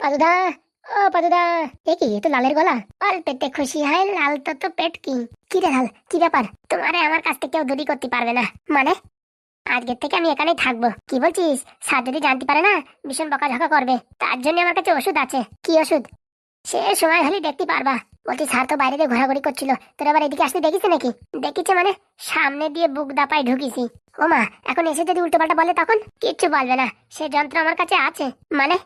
পাদুদা, ও পাদুদা, এ কি তো লালের গলা? অল পেটে খুশি হয়, লাল তো তো পেট কি। কি রে লাল, কি ব্যাপার? তোমারে আমার কাছ থেকে কেউ দূরই করতে পারবে না। মানে? আজকের থেকে আমি এখানেই থাকব। কি বলছিস? স্যার যদি জানতে পারে না, ভীষণ বকাঝকা করবে। তার জন্য আমার কাছে ওষুধ আছে। কি ওষুধ? সে সময় হলে দেখতে পারবা। বলছি, স্যার তো বাইরে দিয়ে ঘোরাঘুরি করছিল। তোর আবার এদিকে আসতে দেখিস নাকি? দেখিছে মানে সামনে দিয়ে বুক দাপায় ঢুকিছি। ও মা, এখন এসে যদি উল্টোপাল্টা বলে তখন? কিচ্ছু বলবে না। সে যন্ত্র আমার কাছে আছে। মানে?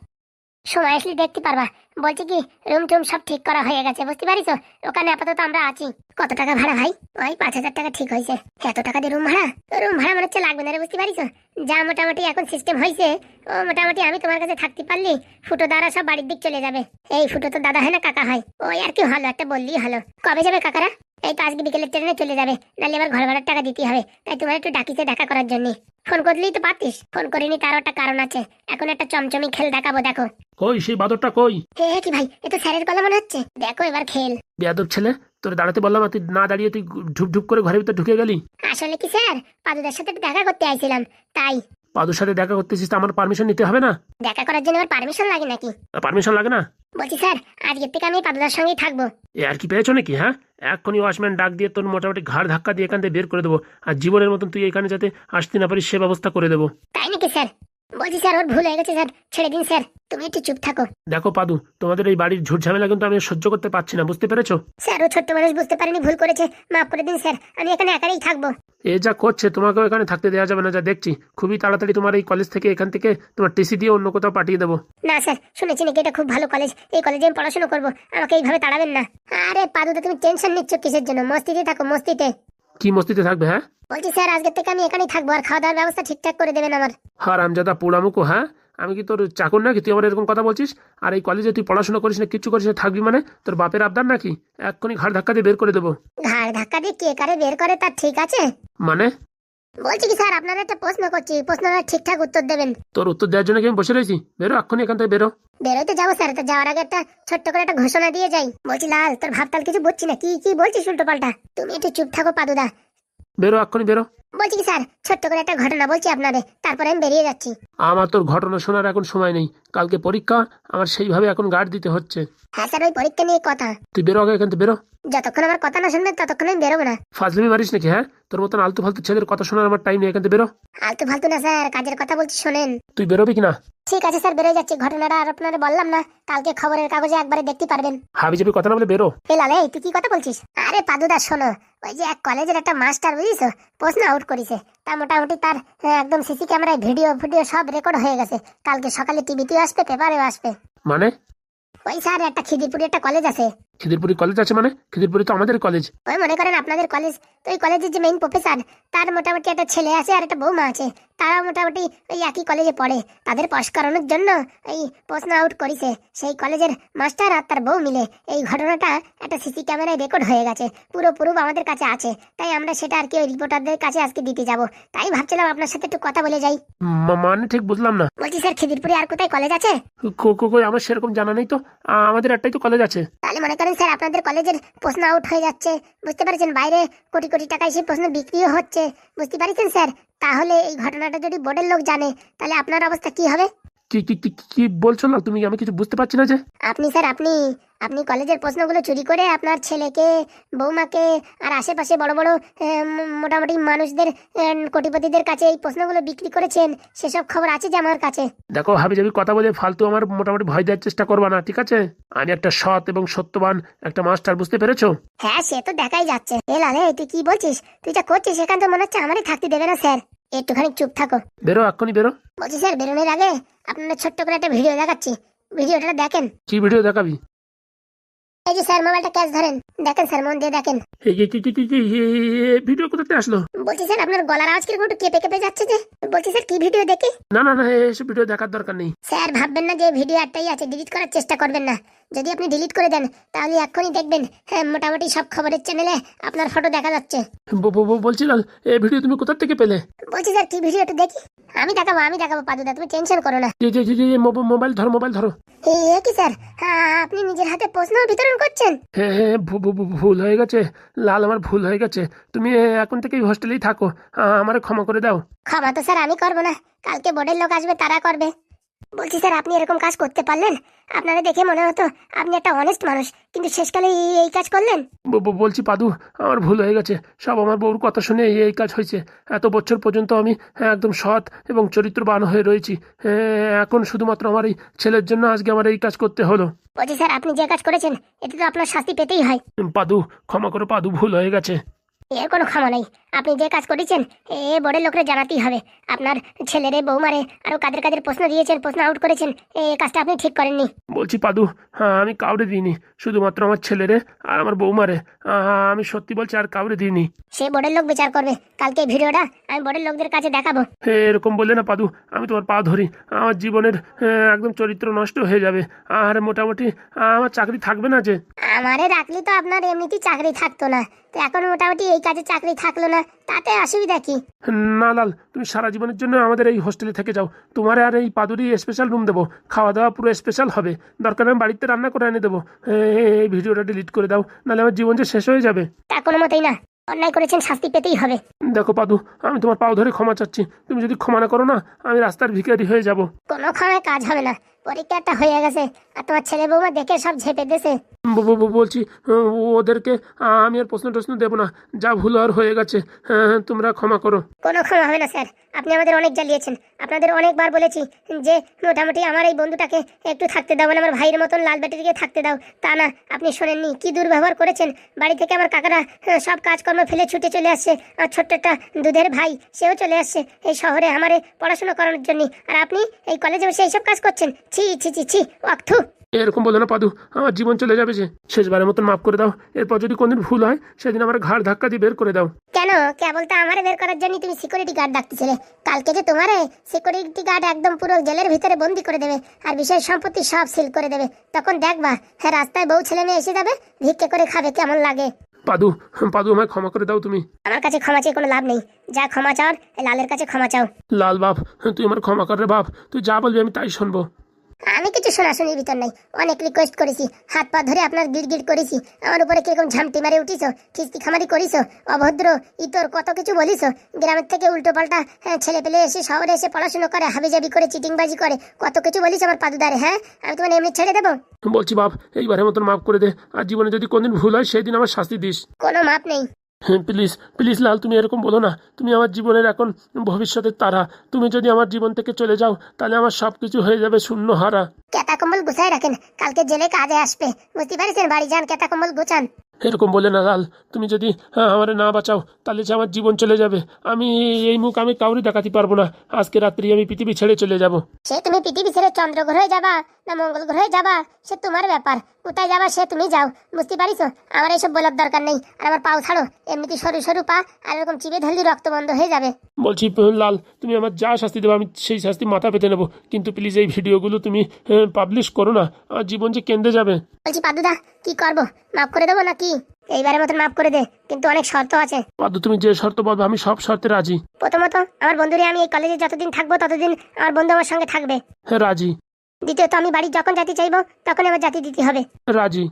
সময় আসলে দেখতে পারবা। বলছি কি, রুম টুম সব ঠিক করা হয়ে গেছে, বুঝতে পারিস ওখানে আপাতত আমরা আছি। কত টাকা ভাড়া ভাই? ওই পাঁচ হাজার টাকা ঠিক হয়েছে। এত টাকা দিয়ে রুম ভাড়া? রুম ভাড়া মনে হচ্ছে লাগবে না রে, বুঝতে পারিস যা মোটামুটি এখন সিস্টেম হয়েছে ও মোটামুটি আমি তোমার কাছে থাকতে পারলি ফুটো দ্বারা সব বাড়ির দিক চলে যাবে। এই ফুটো তো দাদা হয় না কাকা হয়। ওই আর কি ভালো একটা বললি হলো। কবে যাবে কাকারা? এই তো আজকে বিকেলের ট্রেনে চলে যাবে নাহলে এবার ঘর ভাড়ার টাকা দিতে হবে। তাই তোমার একটু ডাকিতে দেখা করার জন্য। ফোন করলেই তো পারতিস ফোন করিনি তারও একটা কারণ আছে। এখন একটা চমচমি খেল দেখাবো দেখো। কই সেই বাদরটা কই? হে হে কি ভাই এ তো স্যারের গলা মনে হচ্ছে? দেখো এবার খেল। বেয়াদব ছেলে তোর দাঁড়াতে বললাম আর তুই না দাঁড়িয়ে তুই ঢুপ ঢুপ করে ঘরের ভিতর ঢুকে গেলি? আসলে কি স্যার? পাদুদের সাথে দেখা করতে আইছিলাম তাই। পাদুর সাথে দেখা করতেছিস তো আমার পারমিশন নিতে হবে না? দেখা করার জন্য আমার পারমিশন লাগে নাকি? পারমিশন লাগে না? বলছি স্যার আজকের থেকে আমি পাদুদার সঙ্গেই থাকব। এ আর কি পেয়েছ নাকি হ্যাঁ? এক্ষুনি ওয়াশম্যান ডাক দিয়ে তোর মোটামুটি ঘাড় ধাক্কা দিয়ে এখান থেকে বের করে দেবো আর জীবনের মতন তুই এখানে যাতে আসতে না পারিস সে ব্যবস্থা করে দেবো। তাই নাকি স্যার? বলছি স্যার ওর ভুল হয়ে গেছে স্যার। ছেড়ে দিন স্যার। তুমি একটু চুপ থাকো। দেখো পাদু তোমাদের এই বাড়ির ঝুট ঝামেলা কিন্তু আমি সহ্য করতে পারছি না বুঝতে পেরেছ? স্যার ও ছোট্ট মানুষ বুঝতে পারেনি ভুল করেছে। মাফ করে দিন স্যার আমি এখানে একাই থাকব। এ যা করছে তোমাকেও এখানে থাকতে দেওয়া যাবে না যা দেখছি। খুবই তাড়াতাড়ি তোমার এই কলেজ থেকে এখান থেকে তোমার টিসি দিয়ে অন্য কোথাও পাঠিয়ে দেবো। না স্যার শুনেছি নাকি এটা খুব ভালো কলেজ এই কলেজে আমি পড়াশোনা করব। আমাকে এইভাবে তাড়াবেন না। আরে পাদুদা তুমি টেনশন নিচ্ছ কিসের জন্য? মস্তিতে থাকো মস্তিতে। কি মস্তিতে থাকবে হ্যাঁ? বলছি স্যার আজকে থেকে আমি এখানেই থাকব আর খাওয়া দাওয়ার ব্যবস্থা ঠিকঠাক করে দেবেন আমার। হার আমজাদা পোড়ামুকো হ্যাঁ? আমি কি তোর চাকর নাকি? তুই আমার এরকম কথা বলছিস? আর এই কলেজে তুই পড়াশোনা করিস না কিচ্ছু করিস না থাকবি মানে? তোর বাপের আবদার নাকি? এক্ষুনি ঘাড় ধাক্কা দিয়ে বের করে দেবো। ঘাড় ধাক্কা দিয়ে কে কারে বের করে তার ঠিক আছে? মানে? বলছি কি স্যার আপনার একটা প্রশ্ন করছি। প্রশ্নটা ঠিকঠাক উত্তর দেবেন। তোর উত্তর দেওয়ার জন্য কি আমি বসে রয়েছি? বেরো এক্ষুনি এখান থেকে বেরো। বেরোতে যাব স্যার তো যাওয়ার আগে একটা ছোট্ট করে একটা ঘোষণা দিয়ে যাই। বলছি লাল তোর ভাবতাল কিছু বুঝছি না। কি কি বলছিস উল্টো পাল্টা তুমি একটু চুপ থাকো পাদুদা। বেরো এক্ষুনি বেরো। বলছি কি স্যার ছোট্ট করে একটা ঘটনা বলছি আপনাদের তারপরে আমি বেরিয়ে যাচ্ছি। আমার তোর ঘটনা শোনার এখন সময় নেই। কালকে পরীক্ষা আমার সেইভাবে এখন গার্ড দিতে হচ্ছে। হ্যাঁ স্যার ওই পরীক্ষা নিয়ে কথা। তুই বেরো আগে এখান থেকে বেরো। যতক্ষণ আমার কথা না শুনবেন ততক্ষণ আমি বেরোবো না। ফাজলিমি মারিস নাকি হ্যাঁ? তোর মতন আলতু ফালতু ছেলের কথা শোনার আমার টাইম নেই এখান থেকে বেরো। আলতু ফালতু না স্যার কাজের কথা বলছি শোনেন। তুই বেরোবি কিনা? ঠিক আছে স্যার বেরোয় যাচ্ছি। ঘটনাটা আর আপনারা বললাম না। কালকে খবরের কাগজে একবারে দেখতে পারবেন। হাবি বিজেপি কথা না বলে বেরো। এ লালে তুই কি কথা বলছিস? আরে পাদুদা শোনো। ওই যে এক কলেজের একটা মাস্টার বুঝিস প্রশ্ন আউট করেছে। তা মোটামুটি তার হ্যাঁ, একদম সিসি ক্যামেরায় ভিডিও ভিডিও সব রেকর্ড হয়ে গেছে। কালকে সকালে টিভিতেও আসবে পেপারেও আসবে। মানে? ওই স্যার একটা খিদিরপুরে একটা কলেজ আছে। খিদিরপুরি কলেজ আছে মানে? খিদিরপুরি তো আমাদের কলেজ ওই মনে করেন আপনাদের কলেজ তো ওই কলেজের যে মেইন প্রফেসর তার মোটামুটি একটা ছেলে আছে আর একটা বৌমা আছে। তারা মোটামুটি ওই একই কলেজে পড়ে। তাদের পাশ করানোর জন্য এই প্রশ্ন আউট করেছে। সেই কলেজের মাস্টার আর তার বউ মিলে এই ঘটনাটা একটা সিসি ক্যামেরায় রেকর্ড হয়ে গেছে। পুরো প্রুফ আমাদের কাছে আছে। তাই আমরা সেটা আর কি ওই রিপোর্টারদের কাছে আজকে দিতে যাব। তাই ভাবছিলাম আপনার সাথে একটু কথা বলে যাই। মানে ঠিক বুঝলাম না। বলছি স্যার খিদিরপুরে আর কোথায় কলেজ আছে? কো- কো- আমার সেরকম জানা নেই তো। আমাদের একটাই তো কলেজ আছে। তাহলে মনে করেন স্যার, আপনাদের কলেজের প্রশ্ন আউট হয়ে যাচ্ছে। বুঝতে পারছেন? বাইরে কোটি কোটি টাকায় সেই প্রশ্ন বিক্রিও হচ্ছে। বুঝতে পারছেন স্যার? তাহলে এই ঘটনাটা যদি বোর্ডের লোক জানে, তাহলে আপনার অবস্থা কি হবে? কি কি কি কি বলছো না? তুমি আমি কিছু বুঝতে পারছি না যে? আপনি স্যার আপনি আপনি কলেজের প্রশ্নগুলো চুরি করে আপনার ছেলেকে বৌমাকে আর আশেপাশে বড় বড় মোটামুটি মানুষদের কোটিপতিদের কাছে এই প্রশ্নগুলো বিক্রি করেছেন সেসব খবর আছে যে আমার কাছে? দেখো হাবি যাবি কথা বলে ফালতু আমার মোটামুটি ভয় দেওয়ার চেষ্টা করবা না ঠিক আছে? আমি একটা সৎ এবং সত্যবান একটা মাস্টার বুঝতে পেরেছ? হ্যাঁ সে তো দেখাই যাচ্ছে। এ লালে তুই কি বলছিস? তুই যা করছিস সেখান তো মনে হচ্ছে আমারই থাকতে দেবে না স্যার। একটুখানি চুপ থাকো। বেরো এক্ষুনি বেরো। বলছি স্যার বেরোনোর আগে আপনার ছোট্ট করে একটা ভিডিও দেখাচ্ছি। ভিডিওটা দেখেন। কি ভিডিও দেখাবি? এই যে স্যার মোবাইলটা ক্যাচ ধরেন। দেখেন স্যার মন দিয়ে দেখেন। এই কি কি কি কি কি ভিডিও কোথাতে আসলো? বলছি স্যার আপনার গলার আওয়াজ কীরকম একটু কেঁপে কেঁপে যাচ্ছে যে? বলছি স্যার কি ভিডিও দেখি? না না না এসব ভিডিও দেখার দরকার নেই। স্যার ভাববেন না যে ভিডিও একটাই আছে ডিলিট করার চেষ্টা করবেন না। যদি আপনি ডিলিট করে দেন তাহলে এক্ষুনি দেখবেন হ্যাঁ মোটামুটি সব খবরের চ্যানেলে আপনার ফটো দেখা যাচ্ছে। ব- ব- ব- বলছিলাম এই ভিডিও তুমি কোথা থেকে পেলে? বলছি স্যার কি ভিডিও একটু দেখি? আমি দেখাবো আমি দেখাবো পাদুদা তুমি টেনশন করো না। যে যে- যে- যে মোবাইল ধরো মোবাইল ধরো। এ এ কি স্যার? হ্যাঁ আপনি নিজের হাতে প্রশ্ন বিতরণ করছেন? হ্যাঁ হ্যাঁ ভুল হয়ে গেছে লাল আমার ভুল হয়ে গেছে। তুমি এখন থেকে হোস্টেলেই থাকো আমার ক্ষমা করে দাও। ক্ষমা তো স্যার আমি করব না। কালকে বোর্ডের লোক আসবে তারা করবে। বলছি স্যার আপনি এরকম কাজ করতে পারলেন? আপনারা দেখে মনে হতো আপনি একটা অনেস্ট মানুষ কিন্তু শেষকালে এই- কাজ করলেন? বলছি পাদু আমার ভুল হয়ে গেছে। সব আমার বউর কথা শুনে এই কাজ হয়েছে। এত বছর পর্যন্ত আমি একদম সৎ এবং চরিত্রবান হয়ে রয়েছি। হ্যাঁ, এখন শুধুমাত্র আমার এই ছেলের জন্য আজকে আমার এই কাজ করতে হলো। বলছি স্যার আপনি যে কাজ করেছেন এতে তো আপনার শাস্তি পেতেই হয়। পাদু ক্ষমা করো পাদু ভুল হয়ে গেছে। এর কোনো ক্ষমা নেই। আপনি যে কাজ করেছেন এ বোর্ডের লোকরা জানাতেই হবে। আপনার ছেলেরে বৌমারে আরও কাদের কাদের প্রশ্ন দিয়েছেন প্রশ্ন আউট করেছেন এই কাজটা আপনি ঠিক করেননি। বলছি পাদু হ্যাঁ আমি কাউরে দিইনি শুধুমাত্র আমার ছেলেরে আর আমার বৌমারে। আহ, আমি সত্যি বলছি আর কাউরে দিইনি। সে বোর্ডের লোক বিচার করবে। কালকে ভিডিওটা আমি বোর্ডের লোকদের কাছে দেখাবো। এরকম বললে না পাদু আমি তোমার পা ধরি। আমার জীবনের আহ, একদম চরিত্র নষ্ট হয়ে যাবে। আর মোটামুটি আমার চাকরি থাকবে না যে। আমারে রাখলে তো আপনার এমনিতেই চাকরি থাকতো না। তো এখন মোটামুটি এই কাজে চাকরি থাকল না। তাতে অসুবিধা কি? না লাল তুমি সারা জীবনের জন্য আমাদের এই হোস্টেলে থেকে যাও। তোমার আর এই পাদুরি স্পেশাল রুম দেবো। খাওয়া দাওয়া পুরো স্পেশাল হবে। দরকার আমি বাড়িতে রান্না করে এনে দেবো। এই ভিডিওটা ডিলিট করে দাও নাহলে আমার জীবন যে শেষ হয়ে যাবে। তা কোনো মতেই না। অন্যায় করেছেন শাস্তি পেতেই হবে। দেখো পাদু আমি তোমার পাও ধরে ক্ষমা চাচ্ছি। তুমি যদি ক্ষমা না করো না আমি রাস্তার ভিখারি হয়ে যাব। কোনো ক্ষমায় কাজ হবে না। পরীক্ষাটা হয়ে গেছে আর তোমার ছেলে বৌমা দেখে সব ঝেপে দিয়েছে। বলছি ওদেরকে আমি আর প্রশ্ন টশ্ন দেবো না যা ভুল আর হয়ে গেছে হ্যাঁ, তোমরা ক্ষমা করো। কোনো ক্ষমা হবে না স্যার। আপনি আমাদের অনেক জ্বালিয়েছেন। আপনাদের অনেকবার বলেছি যে মোটামুটি আমার এই বন্ধুটাকে একটু থাকতে দাও মানে আমার ভাইয়ের মতন লাল ব্যাটারিকে থাকতে দাও। তা না আপনি শোনেননি কি দুর্ব্যবহার করেছেন? বাড়ি থেকে আমার কাকারা আহ, সব কাজকর্ম ফেলে ছুটে চলে আসছে আর ছোট্ট একটা দুধের ভাই সেও চলে আসছে এই শহরে আমারে পড়াশোনা করানোর জন্য। আর আপনি এই কলেজে বসে এইসব কাজ করছেন? ছি ছি ছি ছি অক্থু এরকম বলো না পাদু আমার জীবন চলে যাবে যে। শেষবারের মতন মাফ করে দাও। এরপর যদি কোনদিন ভুল হয় সেদিন আমার ঘাড় ধাক্কা দিয়ে বের করে দাও। কেন? কেবল তো আমারে বের করার জন্য তুমি সিকিউরিটি গার্ড ডাকতেছিলে। কালকে যে তোমারে সিকিউরিটি গার্ড একদম পুরো জেলের ভিতরে বন্দি করে দেবে আর বিষয় সম্পত্তি সব সিল করে দেবে। তখন দেখবা হ্যাঁ রাস্তায় বউ ছেলে মেয়ে এসে যাবে ভিক্ষে করে খাবে কেমন লাগে? পাদু পাদু আমায় ক্ষমা করে দাও তুমি। আমার কাছে ক্ষমা চেয়ে কোনো লাভ নেই। যা ক্ষমা চাওয়ার লালের কাছে ক্ষমা চাও। লাল বাপ তুই আমার ক্ষমা কর রে বাপ। তুই যা বলবি আমি তাই শুনব। আমি কিছু শোনাশুনির ভিতর নাই। অনেক রিকোয়েস্ট করেছি। হাত পা ধরে আপনার গিড় গিড় করেছি। আমার উপরে কীরকম ঝামটি মারে উঠিস খিস্তি খামারি করিস অভদ্র ইতর কত কিছু বলিস গ্রামের থেকে উল্টো পাল্টা ছেলে পেলে এসে শহরে এসে পড়াশোনা করে হাবিজাবি করে চিটিংবাজি করে কত কিছু বলিস আমার পাদুদারে হ্যাঁ? আমি তোমার এমনি ছেড়ে দেবো? বলছি বাপ এইবারের মতন মাফ করে দে। আর জীবনে যদি কোনদিন ভুল হয় সেই দিন আমার শাস্তি দিস। কোনো মাপ নেই। হ্যাঁ প্লিজ প্লিজ লাল, তুমি এরকম বলো না। তুমি আমার জীবনের এখন ভবিষ্যতের তারা। তুমি যদি আমার জীবন থেকে চলে যাও, তাহলে আমার সবকিছু হয়ে যাবে শূন্য হারা কেতা কম্বল গুছাই রাখেন। কালকে জেলে কাজে আসবে। বুঝতে পারছেন, বাড়ি যান কেতা কম্বল গুছান। এরকম বলে না লাল। তুমি যদি হ্যাঁ, আমারে না বাঁচাও তাহলে যে আমার জীবন চলে যাবে। আমি এই মুখ আমি কাউরি দেখাতে পারব না। আজকে রাত্রি আমি পৃথিবী ছেড়ে চলে যাব। সে তুমি পৃথিবী ছেড়ে চন্দ্র গ্রহে যাবা না মঙ্গল গ্রহে যাবা সে তোমার ব্যাপার। কোথায় যাবা সে তুমি যাও। বুঝতে পারিস আমার এইসব বলার দরকার নেই। আর আমার পাও ছাড়ো। এমনিতে সরু সরু পা আর এরকম চিবে ধরলে রক্ত বন্ধ হয়ে যাবে। বলছি লাল তুমি আমার যা শাস্তি দেবো আমি সেই শাস্তি মাথা পেতে নেব। কিন্তু প্লিজ এই ভিডিওগুলো তুমি পাবলিশ করো না। আমার জীবন যে কেন্দ্রে যাবে। বলছি পাদুদা কি করব? মাফ করে দেবো নাকি? এইবারের মতন মাফ করে দে কিন্তু অনেক শর্ত আছে। পাদু তুমি যে শর্ত বলবে আমি সব শর্তে রাজি। প্রথমত আমার বন্ধুরে আমি এই কলেজে যতদিন থাকব ততদিন আমার বন্ধু আমার সঙ্গে থাকবে। হ্যাঁ রাজি। দ্বিতীয়ত আমি বাড়ি যখন জাতি চাইব তখন আমার জাতি দিতে হবে। রাজি।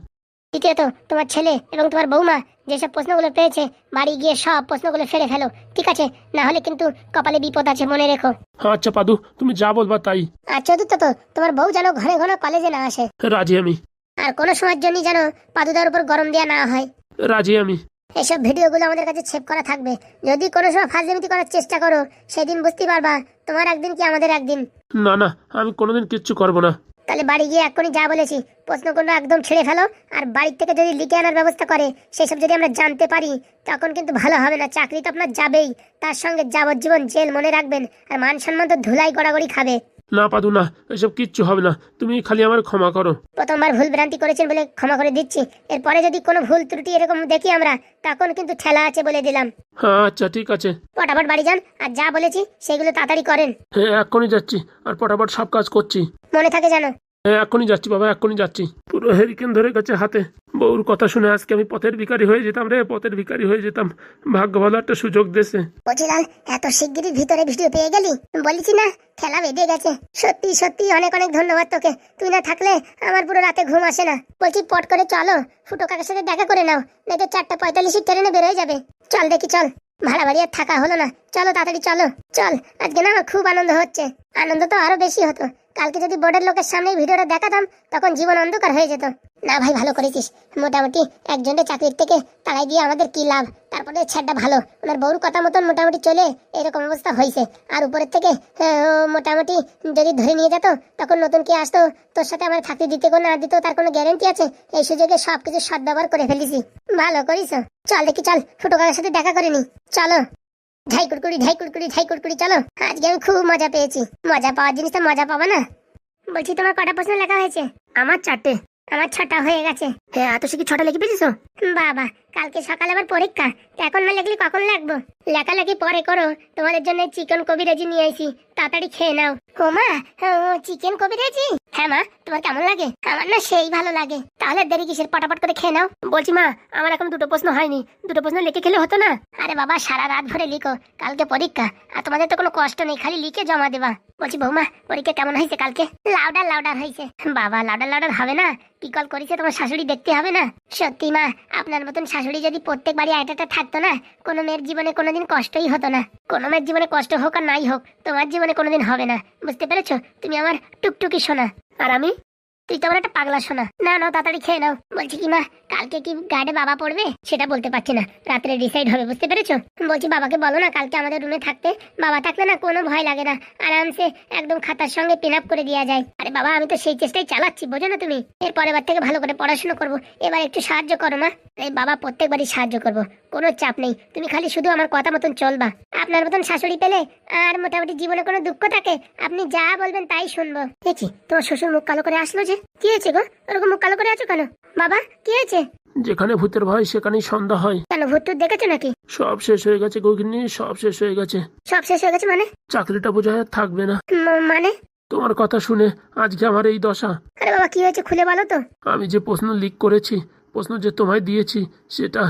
তৃতীয়ত তোমার ছেলে এবং তোমার বৌমা যেসব প্রশ্নগুলো পেয়েছে বাড়ি গিয়ে সব প্রশ্নগুলো ফেলে ফেলো ঠিক আছে? না হলে কিন্তু কপালে বিপদ আছে মনে রেখো। আচ্ছা পাদু তুমি যা বলবা তাই। আর তো তোমার বউ যেন ঘন ঘন কলেজে না আসে। রাজি আমি। আর কোনো সময়ের জন্য যেন পাদুদার উপর গরম দেওয়া না হয়। রাজি আমি। এসব ভিডিওগুলো আমাদের কাছে সেভ করা থাকবে। যদি কোনো সময় ফাজলিমিতি করার চেষ্টা করো সেদিন বুঝতে পারবা তোমার একদিন কি আমাদের একদিন। না না আমি কোনোদিন কিচ্ছু করব না। তাহলে বাড়ি গিয়ে এক্ষুনি যা বলেছি প্রশ্নগুলো একদম ছেড়ে ফেলো আর বাড়ির থেকে যদি লিখে আনার ব্যবস্থা করে সেসব যদি আমরা জানতে পারি তখন কিন্তু ভালো হবে না চাকরি তো আপনার যাবেই। তার সঙ্গে যাবজ্জীবন জেল মনে রাখবেন আর মান সম্মান তো ধুলাই গড়াগড়ি খাবে। না পাদু না এসব কিচ্ছু হবে না। তুমি খালি আমার ক্ষমা করো। প্রথমবার ভুল ভ্রান্তি করেছেন বলে ক্ষমা করে দিচ্ছি। এরপরে যদি কোনো ভুল ত্রুটি এরকম দেখি আমরা তখন কিন্তু ঠেলা আছে বলে দিলাম। হ্যাঁ আচ্ছা ঠিক আছে। পটাপট বাড়ি যান আর যা বলেছি সেগুলো তাড়াতাড়ি করেন। হ্যাঁ এক্ষুনি যাচ্ছি আর পটাপট সব কাজ করছি। মনে থাকে জানো হ্যাঁ এক্ষুনি যাচ্ছি বাবা এক্ষুনি যাচ্ছি। পুরো হেরিকেন ধরে গেছে হাতে। বউর কথা শুনে আজকে আমি পথের ভিখারি হয়ে যেতাম রে, পথের ভিখারি হয়ে যেতাম। ভাগ্য ভালো একটা সুযোগ দেশে বলছি লাল এত শিগগিরই ভিতরে ভিডিও পেয়ে গেলি? বলেছি না, খেলা বেঁধে গেছে। সত্যি সত্যি অনেক অনেক ধন্যবাদ তোকে। তুই না থাকলে আমার পুরো রাতে ঘুম আসে না। বলছি, পট করে চলো, ফুটো কাকার সাথে দেখা করে নাও নাই তো চারটা পঁয়তাল্লিশের ট্রেনে বেরোয় যাবে। চল দেখি, চল। ভাড়া বাড়ি আর থাকা হলো না। চলো তাড়াতাড়ি, চলো। চল, আজকে না আমার খুব আনন্দ হচ্ছে। আনন্দ তো আরও বেশি হতো। কালকে যদি বোর্ডের লোকের সামনে ভিডিওটা দেখাতাম তখন জীবন অন্ধকার হয়ে যেত। না ভাই ভালো করেছিস। মোটামুটি একজনের চাকরির থেকে তাড়াই দিয়ে আমাদের কি লাভ? তারপরে ছাড়টা ভালো। ওনার বউর কথা মতন মোটামুটি চলে এরকম অবস্থা হয়েছে। আর উপরের থেকে আহ, মোটামুটি যদি ধরে নিয়ে যেত তখন নতুন কে আসতো? তোর সাথে আমার থাকতে দিতে কোনো না দিত তার কোনো গ্যারেন্টি আছে? এই সুযোগে সবকিছু সদ্ব্যবহার করে ফেলেছি। ভালো করিস। চল দেখি চল। ফুটো কাকার সাথে দেখা করে নি। চলো। ঢাই কুড়কুড়ি ঢাই কুড়কুড়ি ঢাই কুড়কুড়ি, চলো। আজকে আমি খুব মজা পেয়েছি। মজা পাওয়ার জিনিস তো মজা পাবো না? বলছি, তোমার কটা প্রশ্ন লেখা হয়েছে? আমার চারটে। আমার ছটা হয়ে গেছে। হ্যাঁ এত কি ছটা লিখে পেয়েছিস বাবা, কালকে সকালে আবার পরীক্ষা। এখন না লিখলি কখন লাগবো? লেখালেখি পরে করো। তোমাদের জন্য চিকেন কবিরাজি নিয়ে আইছি। তাড়াতাড়ি খেয়ে নাও। ও মা চিকেন কবিরাজি? হ্যাঁ মা, তোমার কেমন লাগে? আমার না সেই ভালো লাগে। তাহলে দেরি কিসের? পটাপট করে খেয়ে নাও। বলছি মা, আমার এখন দুটো প্রশ্ন হয়নি। দুটো প্রশ্ন লিখে খেলে হতো না? আরে বাবা, সারা রাত ভরে লিখো। কালকে পরীক্ষা। আর তোমাদের তো কোনো কষ্ট নেই, খালি লিখে জমা দেবা। বলছি বৌমা, পরীক্ষা কেমন হয়েছে কালকে? লাউডার লাউডার হয়েছে। বাবা, লাউডার লাউডার হবে না? কি কল করেছে তোমার শাশুড়ি দেখতে হবে না? সত্যি মা, আপনার মতন শাশুড়ি যদি প্রত্যেক বাড়ি আইটাটা থাকতো না, কোনো মেয়ের জীবনে কোনোদিন কষ্টই হতো না। কোনো মেয়ের জীবনে কষ্ট হোক আর নাই হোক, তোমার জীবনে কোনোদিন হবে না। বুঝতে পেরেছ? তুমি আমার টুকটুকি শোনা আর আমি? তুই তো একটা পাগলা শোনা না না, তাড়াতাড়ি খেয়ে নাও। বলছি কি মা, কালকে কি গার্ডে বাবা পড়বে? সেটা বলতে পারছি না। রাত্রে ডিসাইড হবে, বুঝতে পেরেছ? বলছি বাবাকে বলো না, কালকে আমাদের রুমে থাকতে বাবা থাকলে না কোনো ভয় লাগে না। আরামসে একদম খাতার সঙ্গে পিন আপ করে দেওয়া যায়। আরে বাবা, আমি তো সেই চেষ্টাই চালাচ্ছি, বোঝো না তুমি। এর পরের বার থেকে ভালো করে পড়াশোনা করব। এবার একটু সাহায্য করো মা। এই বাবা প্রত্যেকবারই সাহায্য করব। কোনো চাপ নেই। তুমি খালি শুধু আমার কথা মতন চলবা। আপনার মতন শাশুড়ি পেলে আর মোটামুটি জীবনে কোনো দুঃখ থাকে আপনি যা বলবেন তাই শুনব। দেখি তোমার শ্বশুর মুখ কালো করে আসলো যে? কি হয়েছে গো? ওরকম মুখ কালো করে আছো কেন? বাবা কি হয়েছে? যেখানে ভূতের ভয় সেখানেই সন্ধ্যা হয়। কেন ভূত দেখেছ নাকি? সব শেষ হয়ে গেছে গগিনী সব শেষ হয়ে গেছে। সব শেষ হয়ে গেছে মানে? চাকরিটা বোঝায় আর থাকবে না। মানে? তোমার কথা শুনে আজকে আমার এই দশা। আরে বাবা কি হয়েছে খুলে বলো তো। আমি যে প্রশ্ন লিক করেছি প্রশ্ন যে তোমায় দিয়েছি সেটা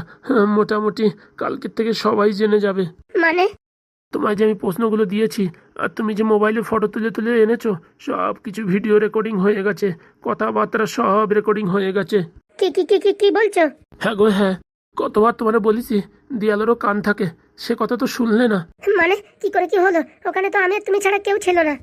মোটামুটি কালকের থেকে সবাই জেনে যাবে। মানে? তোমায় যে আমি প্রশ্নগুলো দিয়েছি আর তুমি যে মোবাইলে ফটো তুলে তুলে এনেছো সব কিছু ভিডিও রেকর্ডিং হয়ে গেছে কথাবার্তা সব রেকর্ডিং হয়ে গেছে। কি কি কি কি কি বলছো? হ্যাঁ গো হ্যাঁ কতবার তোমারে বলেছি দিয়ালেরও কান থাকে সে কথা তো শুনলে না। মানে? কি করে কি হলো? ওখানে তো আমি তুমি ছাড়া কেউ ছিল না।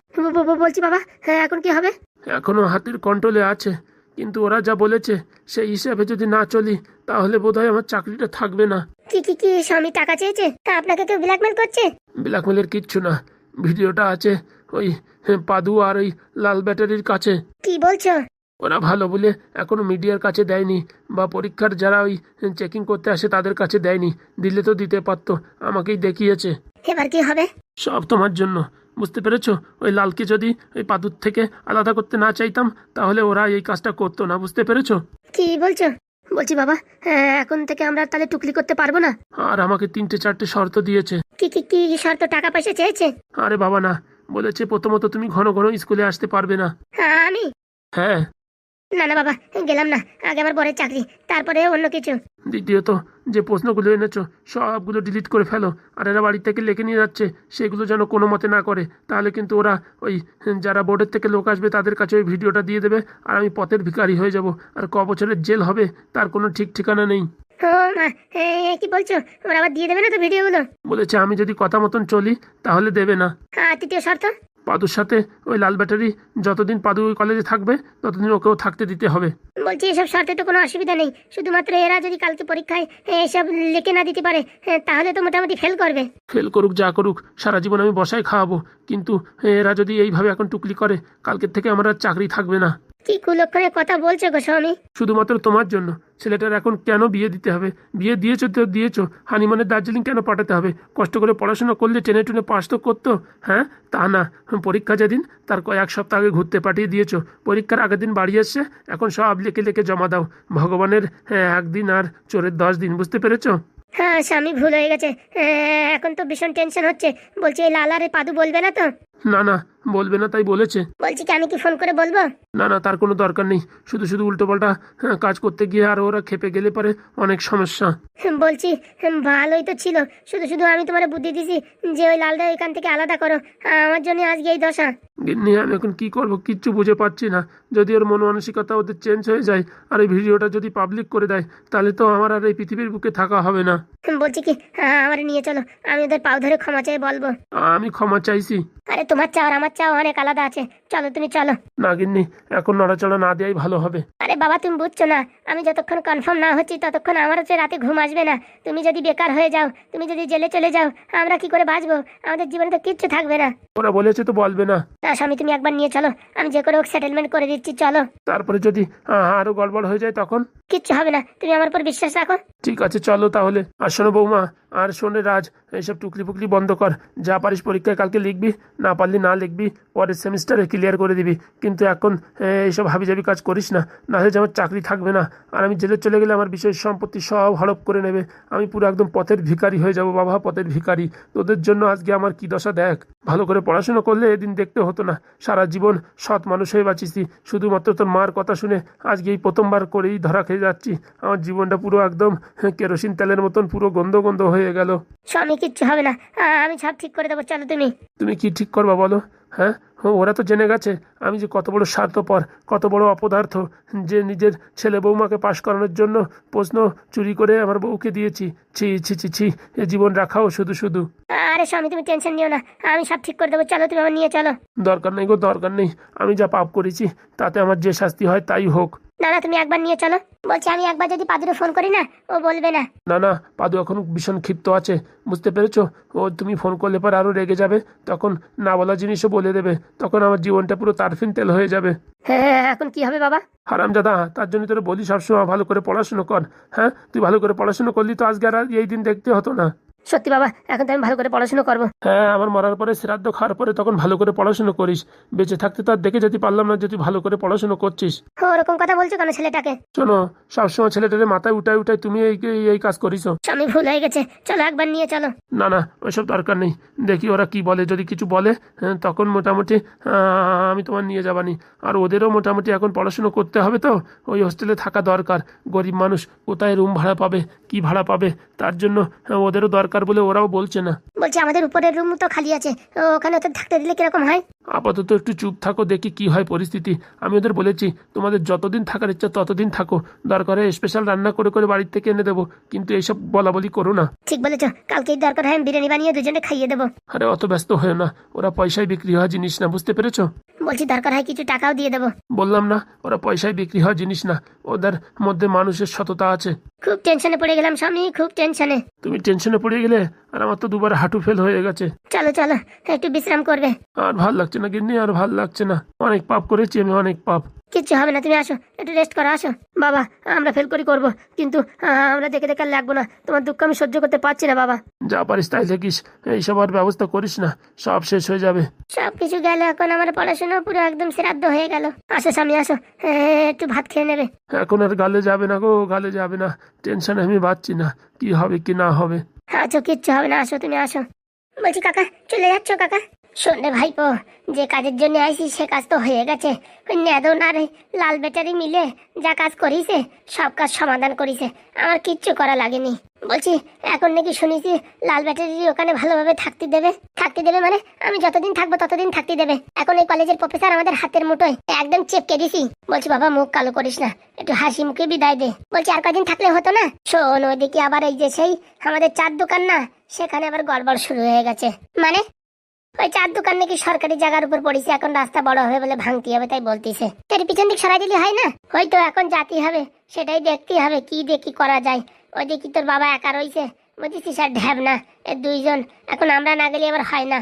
বলছি বাবা হ্যাঁ এখন কি হবে? এখনও হাতের কন্ট্রোলে আছে কিন্তু ওরা যা বলেছে সেই হিসাবে যদি না চলি তাহলে বোধহয় আমার চাকরিটা থাকবে না। কি কি কি স্বামী টাকা চেয়েছে? তা আপনাকে কেউ ব্ল্যাকমেল করছে? ব্ল্যাকমেলের কিচ্ছু না। ভিডিওটা আছে ওই হ্যাঁ, পাদু আর ওই লাল ব্যাটারির কাছে। কি বলছো? ওরা ভালো বলে এখনও মিডিয়ার কাছে দেয়নি বা পরীক্ষার যারা ওই চেকিং করতে আসে তাদের কাছে দেয়নি। দিলে তো দিতে পারতো আমাকেই দেখিয়েছে। এবার কি হবে? সব তোমার জন্য। বুঝতে পেরেছ? ওই লালকে যদি ওই পাদুর থেকে আলাদা করতে না চাইতাম তাহলে ওরা এই কাজটা করতো না বুঝতে পেরেছ? কি বলছো? বলছি বাবা হ্যাঁ এখন থেকে আমরা তাহলে টুকলি করতে পারব না? আর আমাকে তিনটে চারটে শর্ত দিয়েছে। কি কি কি শর্ত? টাকা পয়সা চেয়েছে? আরে বাবা না বলেছে প্রথমত তুমি ঘন ঘন স্কুলে আসতে পারবে না। হ্যাঁ, আমি। হ্যাঁ। না না বাবা গেলাম না। আগে আমার বরের চাকরি তারপরে অন্য কিছু। দ্বিতীয়ত যে প্রশ্নগুলো এনেছো সবগুলো ডিলিট করে ফেলো। আর এরা বাড়ি থেকে লেখে নিয়ে যাচ্ছে সেগুলো যেন কোনো মতে না করে। তাহলে কিন্তু ওরা ওই যারা বোর্ডের থেকে লোক আসবে তাদের কাছে ওই ভিডিওটা দিয়ে দেবে আর আমি পথের ভিখারি হয়ে যাব। আর ক বছরের জেল হবে তার কোনো ঠিক ঠিকানা নেই। কি বলছো? ওরা আবার দিয়ে দেবে না তো ভিডিওগুলো? বলেছে আমি যদি কথা মতন চলি তাহলে দেবে না। তৃতীয় শর্ত? পাদুর সাথে ওই লাল ব্যাটারি যতদিন পাদু ওই কলেজে থাকবে ততদিন ওকেও থাকতে দিতে হবে। বলছি এসব শর্তে তো কোনো অসুবিধা নেই। শুধুমাত্র এরা যদি কালকে পরীক্ষায় এসব লিখে না দিতে পারে তাহলে তো মোটামুটি ফেল করবে। ফেল করুক যা করুক সারা জীবন আমি বসায় খাওয়াবো। কিন্তু এরা যদি এইভাবে এখন টুকলি করে কালকের থেকে আমার আর চাকরি থাকবে না। কি কুলক্ষণে কথা বলছো গো স্বামী? শুধুমাত্র তোমার জন্য। ছেলেটার এখন কেন বিয়ে দিতে হবে? বিয়ে দিয়েছ তো দিয়েছ। হানিমনের দার্জিলিং কেন পাঠাতে হবে? কষ্ট করে পড়াশোনা করলে টেনে টুনে পাস তো করতো। হ্যাঁ? তা না। পরীক্ষা যেদিন তার কয়েক সপ্তাহ আগে ঘুরতে পাঠিয়ে দিয়েছ। পরীক্ষার আগের দিন বাড়ি এসছে এখন সব লেখে লেখে জমা দাও। ভগবানের হ্যাঁ, একদিন আর চোরের দশ দিন বুঝতে পেরেছ? হ্যাঁ স্বামী ভুল হয়ে গেছে। হ্যাঁ, এখন তো ভীষণ টেনশন হচ্ছে। বলছি এই লালারে পাদু বলবে না তো? না না বলবে না তাই বলেছে। বলছি কি আমি কি ফোন করে বলব? না না তার কোনো দরকার নেই। শুধু শুধু উল্টোপাল্টা হ্যাঁ, কাজ করতে গিয়ে আর ওরা খেপে গেলে পারে অনেক সমস্যা। বলছি হুম, ভালোই তো ছিল। শুধু শুধু আমি তোমার বুদ্ধি দিছি যে ওই লালটা এখান থেকে আলাদা করো। আমার জন্য আজকে এই দশা। গিন্নি আমি এখন কি করব? কিচ্ছু বুঝে পাচ্ছি না। যদি ওর মন মানসিকতা ওদের চেঞ্জ হয়ে যায় আর এই ভিডিওটা যদি পাবলিক করে দেয় তাহলে তো আমার আর এই পৃথিবীর বুকে থাকা হবে না। হুম, বলছি কি হ্যাঁ, আমার নিয়ে চলো। আমি ওদের পাও ধরে ক্ষমা চাই বলব। আমি ক্ষমা চাইছি। আরে তোমার চাও আর আমার চাও অনেক আলাদা আছে। চলো তুমি চলো। না গিন্নি এখন নড়াচড়া না দেওয়াই ভালো হবে। আরে বাবা তুমি বুঝছ না। আমি যতক্ষণ কনফার্ম না হচ্ছি ততক্ষণ আমার হচ্ছে রাতে ঘুম আসবে না। তুমি যদি বেকার হয়ে যাও তুমি যদি জেলে চলে যাও আমরা কি করে বাঁচবো? আমাদের জীবনে তো কিচ্ছু থাকবে না। ওরা বলেছে তো বলবে না। না স্বামী তুমি একবার নিয়ে চলো। আমি যে করে হোক সেটেলমেন্ট করে দিচ্ছি চলো। তারপরে যদি আহ, আরও গড়বড় হয়ে যায় তখন? কিচ্ছু হবে না। তুমি আমার উপর বিশ্বাস রাখো। ঠিক আছে চলো তাহলে। আর শোনো বৌমা। আর শোনে রাজ এইসব টুকলি ফুকলি বন্ধ কর। যা পারিস পরীক্ষায় কালকে লিখবি, না পারলি না লিখবি, পরের সেমিস্টারে ক্লিয়ার করে দিবি। কিন্তু এখন এইসব হাবিজাবি কাজ করিস না না হলে আমার চাকরি থাকবে না। আর আমি জেলে চলে গেলে আমার বিষয় সম্পত্তি সব হড়প করে নেবে। আমি পুরো একদম পথের ভিখারি হয়ে যাব বাবা, পথের ভিখারি। তোদের জন্য আজকে আমার কি দশা দেখ? ভালো করে পড়াশোনা করলে এদিন দেখতে হতো না। সারা জীবন সৎ মানুষ হয়ে বাঁচিছি শুধুমাত্র তোর মার কথা শুনে আজকে এই প্রথমবার করেই ধরা খেয়ে যাচ্ছি। আমার জীবনটা পুরো একদম কেরোসিন তেলের মতন পুরো গন্ধ গন্ধ হয়ে গেল। স্বামী কিচ্ছু হবে না। আমি সব ঠিক করে দেবো চলো তুমি। তুমি কি ঠিক করবা বলো? হ্যাঁ? ওরা তো জেনে গেছে। আমি যে কত বড় স্বার্থপর কত বড় অপদার্থ যে নিজের ছেলে বৌমাকে পাশ করানোর জন্য প্রশ্ন চুরি করে আমার বউকে দিয়েছি। ছি ছি ছি ছি এ জীবন রাখাও শুধু শুধু। আরে স্বামী তুমি টেনশন নিও না। আমি সব ঠিক করে দেবো চলো তুমি আমার নিয়ে চলো। দরকার নেই গো দরকার নেই। আমি যা পাপ করেছি তাতে আমার যে শাস্তি হয় তাই হোক। না না তুমি একবার নিয়ে চলো। বলছি আমি একবার যদি পাদুরে ফোন করি না ও বলবে না। না না পাদু এখন ভীষণ ক্ষিপ্ত আছে বুঝতে পেরেছ? ও তুমি ফোন করলে পর আরও রেগে যাবে তখন না বলা জিনিসও বলে দেবে তখন আমার জীবনটা পুরো তারফিন তেল হয়ে যাবে। হ্যাঁ এখন কি হবে বাবা? হারামজাদা তার জন্য তোরা বলি সবসময় ভালো করে পড়াশুনো কর হ্যাঁ? তুই ভালো করে পড়াশুনো করলি তো আজকে আর এই দিন দেখতে হতো না। সত্যি বাবা এখন তো আমি ভালো করে পড়াশোনা করব। হ্যাঁ আমার মরার পরে শ্রাদ্ধ খাওয়ার পরে তখন ভালো করে পড়াশুনো করিস। বেঁচে থাকতে তো আর দেখে যেতে পারলাম না যে তুই ভালো করে পড়াশুনো করছিস। ওরকম কথা বলছো কেন ছেলেটাকে? শোনো সবসময় ছেলেটারে মাথায় উঠায় উঠায় তুমি এই এই- এই কাজ করিস স্বামী ভুল হয়ে গেছে। চলো একবার নিয়ে চলো। না না ওইসব দরকার নেই। দেখি ওরা কি বলে যদি কিছু বলে হ্যাঁ, তখন মোটামুটি আহ, আমি তোমার নিয়ে যাবানি। আর ওদেরও মোটামুটি এখন পড়াশুনো করতে হবে তো ওই হোস্টেলে থাকা দরকার। গরিব মানুষ কোথায় রুম ভাড়া পাবে কি ভাড়া পাবে তার জন্য হ্যাঁ, ওদেরও দরকার। বলে ওরাও বলছে না। বলছে আমাদের উপরের রুম তো খালি আছে। ওখানে ওদের থাকতে দিলে কীরকম হয়? আপাতত একটু চুপ থাকো দেখি কি হয় পরিস্থিতি। আমি ওদের বলেছি তোমাদের যতদিন থাকার ইচ্ছা ততদিন থাকো। দরকারে স্পেশাল রান্না করে করে বাড়ির থেকে এনে দেবো। কিন্তু এইসব বলা বলি করো না। ঠিক বলেছ। কালকেই দরকার হয় বিরিয়ানি বানিয়ে দুজনে খাইয়ে দেবো। আরে অত ব্যস্ত হয়ে না। ওরা পয়সায় বিক্রি হওয়া জিনিস না বুঝতে পেরেছ? বলছি দরকার হয় কিছু টাকাও দিয়ে দেবো। বললাম না ওরা পয়সায় বিক্রি হয় জিনিস না ওদের মধ্যে মানুষের সততা আছে। খুব টেনশনে পড়ে গেলাম স্বামী খুব টেনশনে তুমি টেনশনে পড়ে গেলে আর আমার তো দুবার হাঁটু ফেল হয়ে গেছে। চলো চলো একটু বিশ্রাম করবে। আর ভালো লাগছে না গিন্নি আর ভালো লাগছে না। অনেক পাপ করেছি আমি অনেক পাপ। কিচ্ছু হবে না তুমি আসো একটু রেস্ট করো আসো। বাবা আমরা ফেল করি করব কিন্তু আমরা দেখে দেখে লাগবো না। তোমার দুঃখ আমি সহ্য করতে পারছি না বাবা। যা পারিস তাই দেখিস এইসব আর ব্যবস্থা করিস না সব শেষ হয়ে যাবে। সব কিছু গেল এখন আমার পড়াশোনা পুরো একদম শ্রাদ্ধ হয়ে গেল। আসো স্বামী আসো একটু ভাত খেয়ে নেবে। এখন আর গালে যাবে না গো গালে যাবে না টেনশন আমি পাচ্ছি না কি হবে কি না হবে। আচ্ছা কিচ্ছু হবে না আসো তুমি আসো। বলছি কাকা চলে যাচ্ছ কাকা? শোন ভাইপো, যে কাজের জন্য আইসি সে কাজ তো হয়ে গেছে। নেদন আর লাল ব্যাটারি মিলে যা কাজ করিছে, সব কাজ সমাধান করিছে। আমার কিচ্ছু করা লাগেনি। বলছি, এখন নাকি শুনেছি লাল ব্যাটারি ওখানে ভালোভাবে থাকতে দেবে। থাকতে দেবে মানে আমি যতদিন থাকব ততদিন থাকতে দেবে। এখন এই কলেজের প্রফেসর আমাদের হাতের মুঠোয় একদম চেপকে দিছি। বলছি, বাবা, মুখ কালো করিস না, একটু হাসি মুখে বিদায় দে। বলছি, আর কদিন থাকলে হতো না? শোন, ওইদিকে আবার এই যে সেই আমাদের চার দোকান না, সেখানে আবার গড়বড় শুরু হয়ে গেছে। মানে ওই চার দোকান নাকি সরকারি জায়গার উপর পড়েছে, এখন রাস্তা বড় হবে বলে ভাঙতে হবে, তাই বলতিছে। তোর পিছন দিক সরাই দিলে, হয় না? হয়তো এখন জাতি হবে, সেটাই দেখতে হবে, কি কি করা যায়। ওই দেখি তোর বাবা একা স্যার ঢ্যাব না, এ দুইজন, এখন আমরা না গেলে হয় না।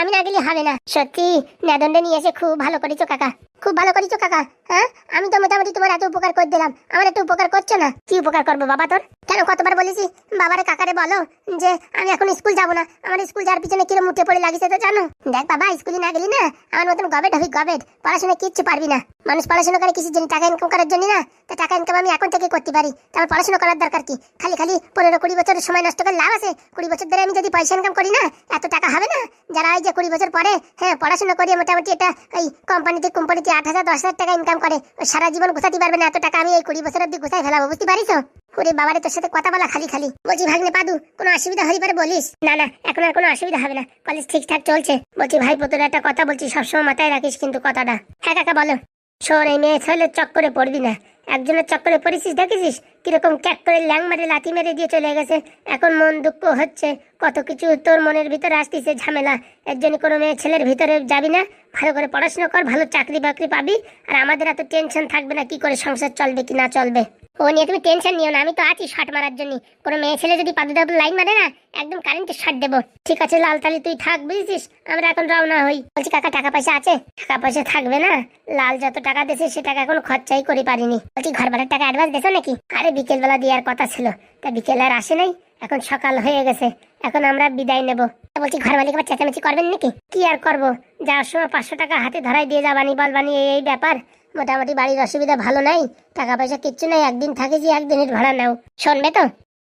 আমি না গেলে হবে না, সত্যি নেদনডে নিয়ে এসে খুব ভালো করেছ, কাকা। খুব ভালো করেছ, কাকা হ্যাঁ? আমি তো মোটামুটি তোমার এত উপকার করে দিলাম, আমার এত উপকার করছ না? কি উপকার করব, বাবা তোর? কেন কতবার বলেছি? বাবারে, কাকারে বলো যে আমি এখন স্কুল যাব না। আমার স্কুল যাওয়ার পিছনে কিরম মুঠে পড়ে লাগিছে তো জানো? দেখ বাবা, স্কুলে না গেলি না, আমার মতন গবেট হবি গবেট। পড়াশোনা কিচ্ছু পারবি না। মানুষ পড়াশোনা করে কিসের জন্য টাকা ইনকাম করার জন্য না। তা টাকা ইনকাম আমি এখন থেকে করতে পারি। তারপর পড়াশোনা করার দরকার কি? খালি খালি পনেরো কুড়ি বছরের সময় নষ্ট করে লাভ আছে। কুড়ি বছর ধরে আমি যদি পয়সা ইনকাম করি না, এত টাকা হবে না। যারা ওই যে কুড়ি বছর পরে হ্যাঁ পড়াশোনা করে মোটামুটি এটা এই কোম্পানিতে কোম্পানিতে আট হাজার, দশ হাজার টাকা ইনকাম করে সারা জীবন গুছাতে পারবে না। এত টাকা আমি এই কুড়ি বছর অব্দি গুছাই ফেলাবো, বুঝতে পারিস? ওরে বাবারে, তোর সাথে কথা বলা খালি খালি। বলছি, ভাগ্নে পাদু, কোনো অসুবিধা হয়ে পারে বলিস? না না, এখন আর কোনো অসুবিধা হবে না। কলেজ ঠিকঠাক চলছে। বলছি, ভাই, তোর একটা কথা বলছি, সবসময় মাথায় রাখিস কিন্তু কথাটা। হ্যাঁ কাকা বলো। শোন, এই মেয়ে ছেলের চক্করে পড়বি না। একজনের চক্করে পড়েছিস দেখেছিস কীরকম ক্যাক করে ল্যাং মেরে, লাথি মেরে দিয়ে চলে গেছে। এখন মন দুঃখ হচ্ছে। কত কিছু তোর মনের ভিতরে আসতেছে ঝামেলা। এর জন্য কোনো মেয়ে ছেলের ভিতরে যাবি না। ভালো করে পড়াশোনা কর, ভালো চাকরি বাকরি পাবি। আর আমাদের এত টেনশন থাকবে না, কি করে সংসার চলবে, কি না চলবে? ও নিয়ে তুমি টেনশন নিও না, আমি তো আছি শট মারার জন্য। কোনো মেয়ে ছেলে যদি পাদু দাদু লাইন মারে না, একদম কারেন্টের শট দেবো। ঠিক আছে, লাল তালি, তুই থাক, বুঝেছিস? আমরা এখন রওনা হই। বলছি, কাকা, টাকা পয়সা আছে? টাকা পয়সা থাকবে না। লাল যত টাকা দিয়েছে, সে টাকা এখন খরচাই করে পারিনি। বলছি, ঘর ভাড়ার টাকা অ্যাডভান্স দিয়েছ নাকি? আরে, বিকেলবেলা দেওয়ার কথা ছিল। তা বিকেল আর আসে নাই। এখন সকাল হয়ে গেছে। এখন আমরা বিদায় নেব। বলছি ঘর মালিক আবার চেঁচামেচি করবেন নাকি? কি আর করব? যাওয়ার সময় পাঁচশো টাকা হাতে ধরাই দিয়ে যাবানি বলবানি এই এই ব্যাপার। মোটামুটি বাড়ির অসুবিধা ভালো নাই, টাকা পয়সা কিচ্ছু নাই, একদিন থাকে যে একদিনের ভাড়া নাও। শুনবে তো?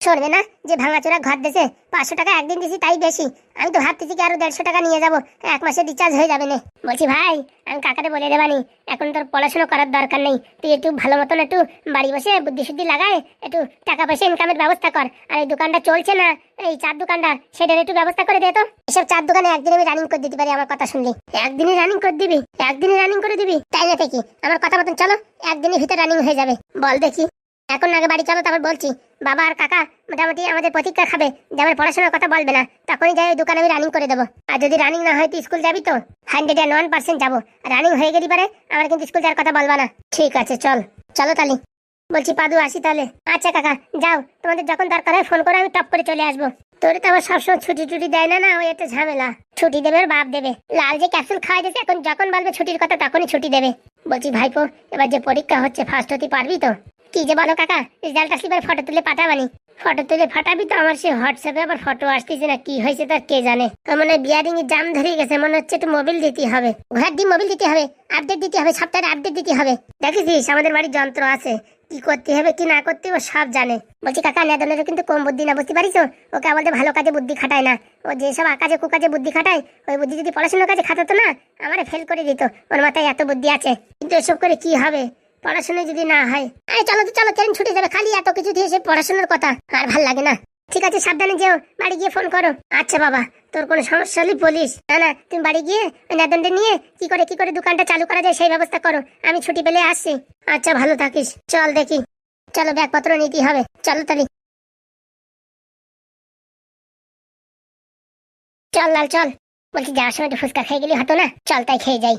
শুনবে না? যে ভাঙাচোরা ঘর দেশে পাঁচশো টাকা একদিন দিছি তাই বেশি। আমি তো ভাবতেছি কি আরও দেড়শো টাকা নিয়ে যাব। এক মাসে রিচার্জ হয়ে যাবে না। বলছি, ভাই, আমি কাকারে বলে দেবানি, এখন তোর পড়াশোনা করার দরকার নেই। তুই একটু ভালো মতন একটু বাড়ি বসে বুদ্ধি শুদ্ধি লাগায়, একটু টাকা পয়সা ইনকামের ব্যবস্থা কর। আর এই দোকানটা চলছে না, এই চার দোকানটা, সেটার একটু ব্যবস্থা করে দে তো। এসব চার দোকানে একদিনে আমি রানিং করে দিতে পারি আমার কথা শুনলি। একদিনে রানিং করে দিবি একদিনে রানিং করে দিবি। তাই না কি আমার কথা মতন চলো, একদিনের ভিতরে রানিং হয়ে যাবে। বল দেখি। এখন আগে বাড়ি চলো, তারপর বলছি, বাবা আর কাকা মোটামুটি আমাদের প্রতীক্ষা খাবে, যে আমার পড়াশোনার কথা বলবে না, তখনই যাই দোকানে আমি রানিং করে দেবো। আর যদি রানিং না হয়, তুই স্কুল যাবি তো? হান্ড্রেড অ্যান্ড ওয়ান পার্সেন্ট যাব। রানিং হয়ে গেলি পারে, আমার কিন্তু স্কুল যাওয়ার কথা বলবা না। ঠিক আছে, চল। চলো তালি বলছি, পাদু, আসি তাহলে। আচ্ছা কাকা, যাও। তোমাদের যখন দরকার হয় ফোন করে আমি টপ করে চলে আসব। তোর তো আবার সবসময় ছুটি টুটি দেয় না না? ওই এতে ঝামেলা। ছুটি দেবে বাপ দেবে। লাল যে ক্যাপসুল খাওয়াই দিয়েছে, এখন যখন বলবে ছুটির কথা, তখনই ছুটি দেবে। বলছি, ভাইপো, এবার যে পরীক্ষা হচ্ছে ফার্স্ট হতে পারবি তো? কি যে বলো কাকা রেজাল্ট আসলে ফটো তুলে পাঠাবানি। ফটো তুলে ফাটাবি তো আমার সে হোয়াটসঅ্যাপে আবার ফটো আসতেছে না, কি হয়েছে তার কে জানে। মনে বিয়ারিং এর জাম ধরে গেছে, মনে হচ্ছে একটু মোবিল দিতে হবে। ঘোড়ার দিন মোবিল দিতে হবে? আপডেট দিতে হবে, সপ্তাহে আপডেট দিতে হবে। দেখেছিস আমাদের বাড়ির যন্ত্র আছে। কি করতে হবে, কি না করতে হবে সব জানে। বলছি কাকা নেদনের কিন্তু কম বুদ্ধি না, বুঝতে পারিস ওকে আমাদের ভালো কাজে বুদ্ধি খাটায় না। ও যেসব আকাজে কুকাজে বুদ্ধি খাটায়, ওই বুদ্ধি যদি পড়াশোনার কাজে খাটাতো না, আমারে ফেল করে দিত। ওর মাথায় এত বুদ্ধি আছে। কিন্তু এসব করে কি হবে? পড়াশোনা যদি না হয়, আরে চলো তো, চলো, ট্রেন ছুটে যাবে খালি, এত কিছু দিয়ে সে পড়াশোনার কথা। আর ভালো লাগে না। ঠিক আছে, সাবধানে যেও, বাড়ি গিয়ে ফোন করো। আচ্ছা বাবা, তোর কোনো সমস্যা হলে বলিস। না না, তুমি বাড়ি গিয়ে ওই নেদনটা নিয়ে কি করে কি করে দোকানটা চালু করা যায় সেই ব্যবস্থা করো। আমি ছুটি পেলে আসছি। আচ্ছা ভালো থাকিস। চল দেখি। চলো, ব্যাগপত্র নিতে হবে? চলো তাহলে। চল লাল, চল। বলছি যাওয়ার সময় একটু ফুচকা খেয়ে গেলে হতো না? চল তাই খেয়ে যাই।